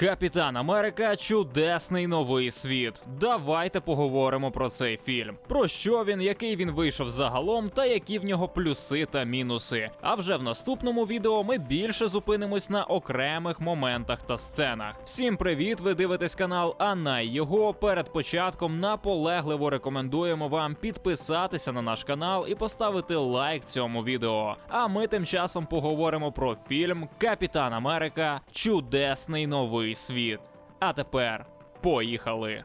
Капітан Америка чудесний новий світ. Давайте поговоримо про цей фільм. Про що він, який він вийшов загалом, та які в нього плюси та мінуси. А вже в наступному відео ми більше зупинимось на окремих моментах та сценах. Всім привіт! Ви дивитесь канал Анай його. Перед початком наполегливо рекомендуємо вам підписатися на наш канал і поставити лайк цьому відео. А ми тим часом поговоримо про фільм Капітан Америка Чудесний новий світ. А тепер поїхали.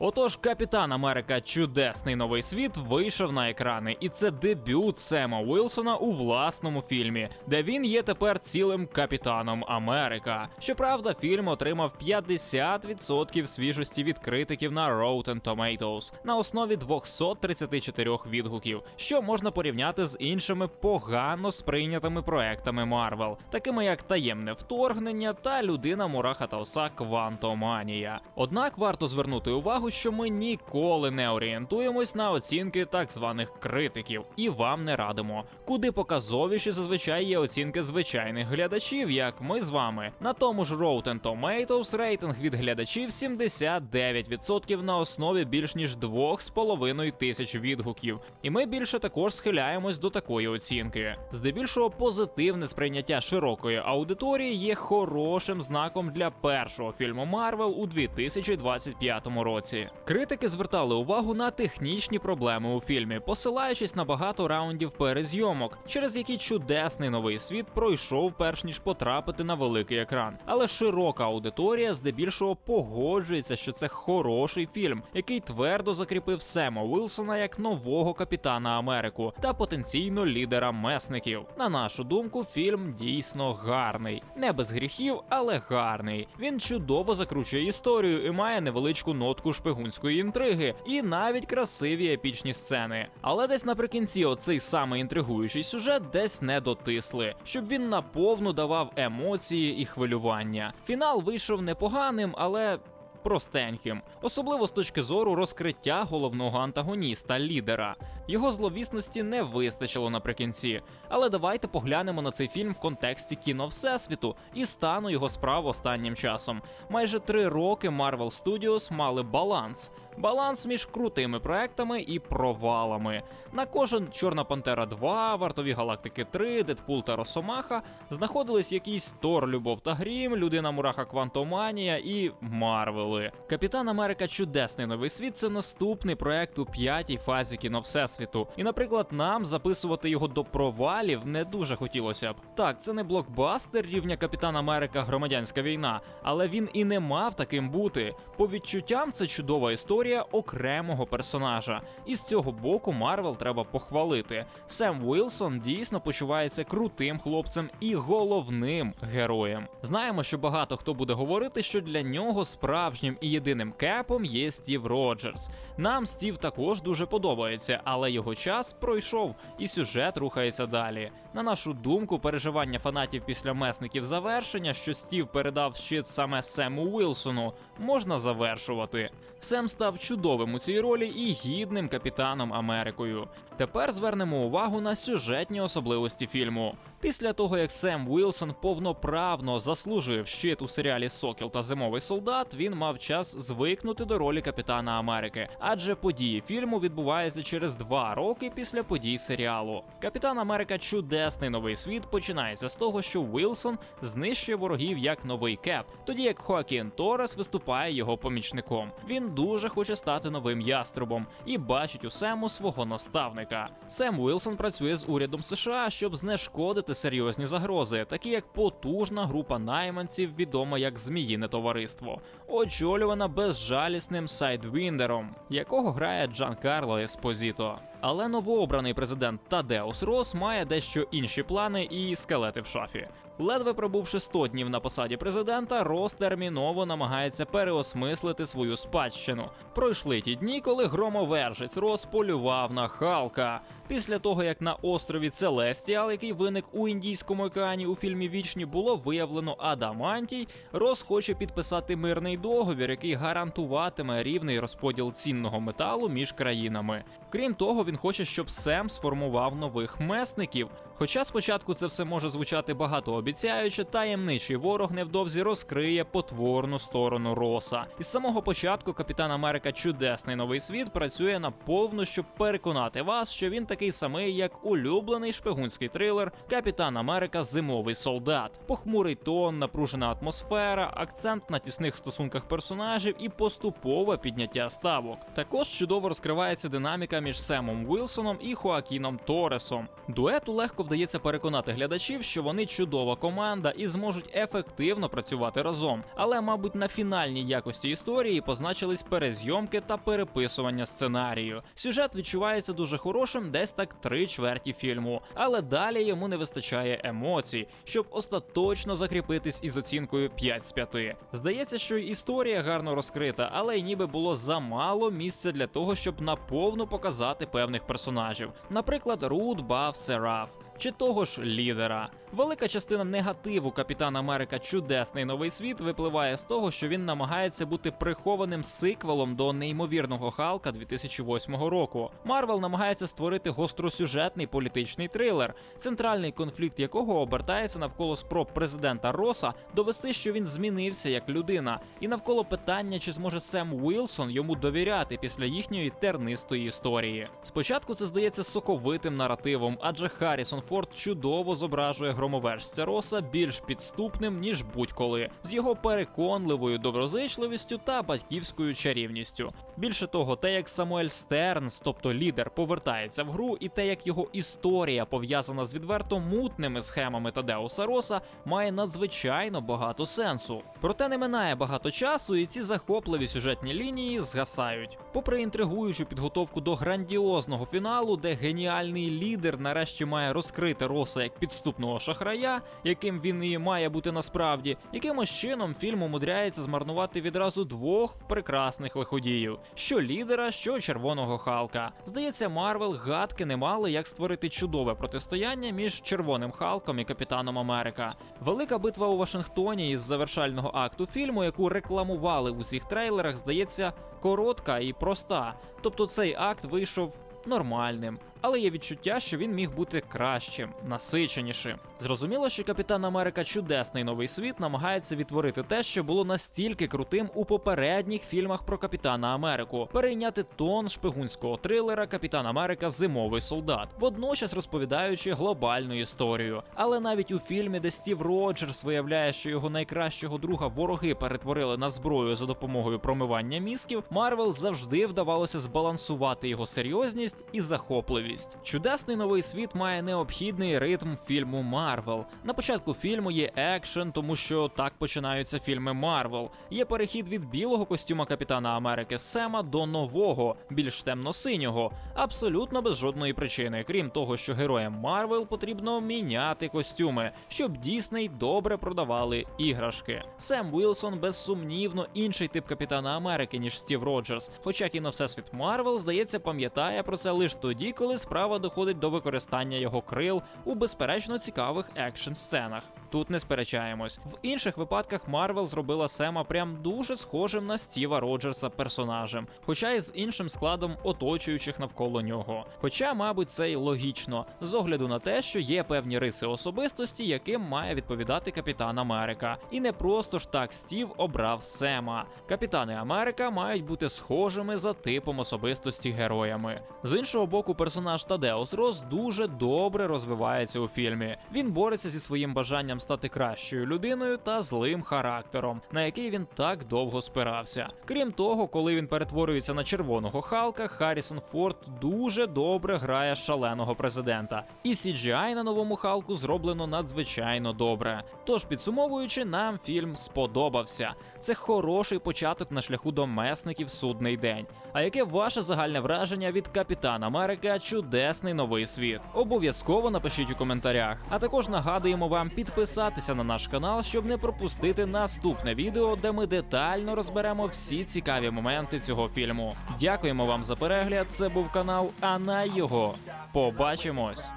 Отож, Капітан Америка Чудесний новий світ вийшов на екрани, і це дебют Сема Уілсона у власному фільмі, де він є тепер цілим капітаном Америка. Щоправда, фільм отримав 50% свіжості від критиків на Rotten Tomatoes на основі 234 відгуків, що можна порівняти з іншими погано сприйнятими проектами Марвел, такими як таємне вторгнення та людина Мураха та Оса Квантоманія. Однак варто звернути увагу, що ми ніколи не орієнтуємось на оцінки так званих критиків, і вам не радимо. Куди показовіші зазвичай є оцінки звичайних глядачів, як ми з вами. На тому ж Rotten Tomatoes рейтинг від глядачів 79% на основі більш ніж 2,5 тисяч відгуків. І ми більше також схиляємось до такої оцінки. Здебільшого позитивне сприйняття широкої аудиторії є хорошим знаком для першого фільму Марвел у 2025 році. Критики звертали увагу на технічні проблеми у фільмі, посилаючись на багато раундів перезйомок, через які чудесний новий світ пройшов перш ніж потрапити на великий екран. Але широка аудиторія здебільшого погоджується, що це хороший фільм, який твердо закріпив Сема Уілсона як нового капітана Америку та потенційно лідера месників. На нашу думку, фільм дійсно гарний, не без гріхів, але гарний. Він чудово закручує історію і має невеличку нотку шпигунської інтриги, і навіть красиві епічні сцени. Але десь наприкінці оцей самий інтригуючий сюжет десь не дотисли, щоб він наповну давав емоції і хвилювання. Фінал вийшов непоганим, але. Простеньким, особливо з точки зору розкриття головного антагоніста лідера. Його зловісності не вистачило наприкінці. Але давайте поглянемо на цей фільм в контексті кіно Всесвіту і стану його справ останнім часом. Майже три роки Marvel Studios мали баланс. Баланс між крутими проектами і провалами. На кожен Чорна Пантера 2, Вартові Галактики 3, Дедпул та Росомаха знаходились якийсь Тор, Любов та Грім, Людина Мураха Квантоманія і Марвели. Капітан Америка Чудесний новий світ це наступний проект у п'ятій фазі кіно Всесвіту. І, наприклад, нам записувати його до провалів не дуже хотілося б. Так, це не блокбастер рівня Капітан Америка Громадянська війна, але він і не мав таким бути. По відчуттям, це чудова історія окремого персонажа. І з цього боку Марвел треба похвалити. Сем Уілсон дійсно почувається крутим хлопцем і головним героєм. Знаємо, що багато хто буде говорити, що для нього справжнім і єдиним кепом є Стів Роджерс. Нам Стів також дуже подобається, але його час пройшов, і сюжет рухається далі. На нашу думку, переживання фанатів після месників завершення, що Стів передав щит саме Сему Уілсону, можна завершувати. Сем став чудовим у цій ролі і гідним капітаном Америкою. Тепер звернемо увагу на сюжетні особливості фільму. Після того, як Сем Уілсон повноправно заслужив щит у серіалі Сокіл та Зимовий солдат, він мав час звикнути до ролі капітана Америки, адже події фільму відбуваються через два роки після подій серіалу. Капітан Америка Чудесний новий світ починається з того, що Уілсон знищує ворогів як новий кеп, тоді як Хоакін Торес виступає його помічником. Він дуже хоче стати новим яструбом і бачить у Сему свого наставника. Сем Уілсон працює з урядом США, щоб знешкодити серйозні загрози, такі як потужна група найманців, відома як Зміїне товариство, очолювана безжалісним Сайдвіндером, якого грає Джан Карло Еспозіто. Але новообраний президент Тадеус Рос має дещо інші плани і скелети в шафі. Ледве пробувши 100 днів на посаді президента, Рос терміново намагається переосмислити свою спадщину. Пройшли ті дні, коли громовержець Рос полював на Халка. Після того, як на острові Целестіал, який виник у Індійському океані у фільмі Вічні, було виявлено Адамантій, Рос хоче підписати мирний договір, який гарантуватиме рівний розподіл цінного металу між країнами. Крім того, він хоче, щоб Сем сформував нових месників. Хоча спочатку це все може звучати багатообіцяюче, таємничий ворог невдовзі розкриє потворну сторону Роса. Із самого початку Капітан Америка Чудесний новий світ працює на повну, щоб переконати вас, що він такий самий, як улюблений шпигунський трилер Капітан Америка Зимовий солдат. Похмурий тон, напружена атмосфера, акцент на тісних стосунках персонажів і поступове підняття ставок. Також чудово розкривається динаміка між Семом Уілсоном і Хоакіном Торесом. Дуету легко вдається переконати глядачів, що вони чудова команда і зможуть ефективно працювати разом. Але, мабуть, на фінальній якості історії позначились перезйомки та переписування сценарію. Сюжет відчувається дуже хорошим, десь так три чверті фільму, але далі йому не вистачає емоцій, щоб остаточно закріпитись із оцінкою 5 з 5. Здається, що історія гарно розкрита, але й ніби було замало місця для того, щоб наповну показати певних персонажів, наприклад, Рут Баф Сераф. Чи того ж лідера. Велика частина негативу Капітан Америка Чудесний новий світ випливає з того, що він намагається бути прихованим сиквелом до неймовірного Халка 2008 року. Марвел намагається створити гостросюжетний політичний трилер, центральний конфлікт якого обертається навколо спроб президента Роса довести, що він змінився як людина, і навколо питання, чи зможе Сем Уілсон йому довіряти після їхньої тернистої історії. Спочатку це здається соковитим наративом, адже Харрісон Форд чудово зображує громовержця Роса більш підступним ніж будь-коли, з його переконливою доброзичливістю та батьківською чарівністю. Більше того, те, як Самуель Стернс, тобто лідер, повертається в гру, і те, як його історія пов'язана з відверто мутними схемами Тадеуса Роса, має надзвичайно багато сенсу. Проте не минає багато часу, і ці захопливі сюжетні лінії згасають. Попри інтригуючу підготовку до грандіозного фіналу, де геніальний лідер нарешті має розкрити Роса як підступного шахрая, яким він і має бути насправді, якимось чином фільм умудряється змарнувати відразу двох прекрасних лиходіїв: що лідера, що червоного Халка. Здається, Марвел гадки не мали, як створити чудове протистояння між червоним Халком і Капітаном Америка. Велика битва у Вашингтоні із завершального акту фільму, яку рекламували в усіх трейлерах, здається коротка і проста. Тобто цей акт вийшов нормальним. Але є відчуття, що він міг бути кращим, насиченішим. Зрозуміло, що Капітан Америка Чудесний новий світ намагається відтворити те, що було настільки крутим у попередніх фільмах про Капітана Америку, перейняти тон шпигунського трилера Капітан Америка Зимовий солдат, водночас розповідаючи глобальну історію. Але навіть у фільмі, де Стів Роджерс виявляє, що його найкращого друга вороги перетворили на зброю за допомогою промивання мізків, Марвел завжди вдавалося збалансувати його серйозність і захопливість. Чудесний новий світ має необхідний ритм фільму Марвел. На початку фільму є екшен, тому що так починаються фільми Марвел. Є перехід від білого костюма Капітана Америки Сема до нового, більш темно-синього, абсолютно без жодної причини, крім того, що героям Марвел потрібно міняти костюми, щоб Дісней добре продавали іграшки. Сем Вілсон безсумнівно інший тип Капітана Америки, ніж Стів Роджерс. Хоча кіно Всесвіт Марвел, здається, пам'ятає про це лише тоді, коли справа доходить до використання його крил у безперечно цікавих екшн сценах. Тут не сперечаємось. В інших випадках Марвел зробила Сема прям дуже схожим на Стіва Роджерса персонажем, хоча й з іншим складом оточуючих навколо нього. Хоча, мабуть, це й логічно, з огляду на те, що є певні риси особистості, яким має відповідати Капітан Америка. І не просто ж так Стів обрав Сема. Капітани Америка мають бути схожими за типом особистості героями. З іншого боку, персонаж Тадеус Рос дуже добре розвивається у фільмі. Він бореться зі своїм бажанням бажанням стати кращою людиною та злим характером, на який він так довго спирався. Крім того, коли він перетворюється на червоного Халка, Харрісон Форд дуже добре грає шаленого президента. І CGI на новому Халку зроблено надзвичайно добре. Тож, підсумовуючи, нам фільм сподобався. Це хороший початок на шляху до месників судний день. А яке ваше загальне враження від Капітан Америка Чудесний новий світ? Обов'язково напишіть у коментарях. А також нагадуємо вам підписатися на наш канал, щоб не пропустити наступне відео, де ми детально розберемо всі цікаві моменти цього фільму. Дякуємо вам за перегляд. Це був канал Ана його. Побачимось.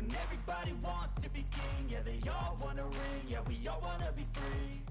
When everybody wants to be king. Yeah, they all wanna ring. Yeah, we all wanna be free.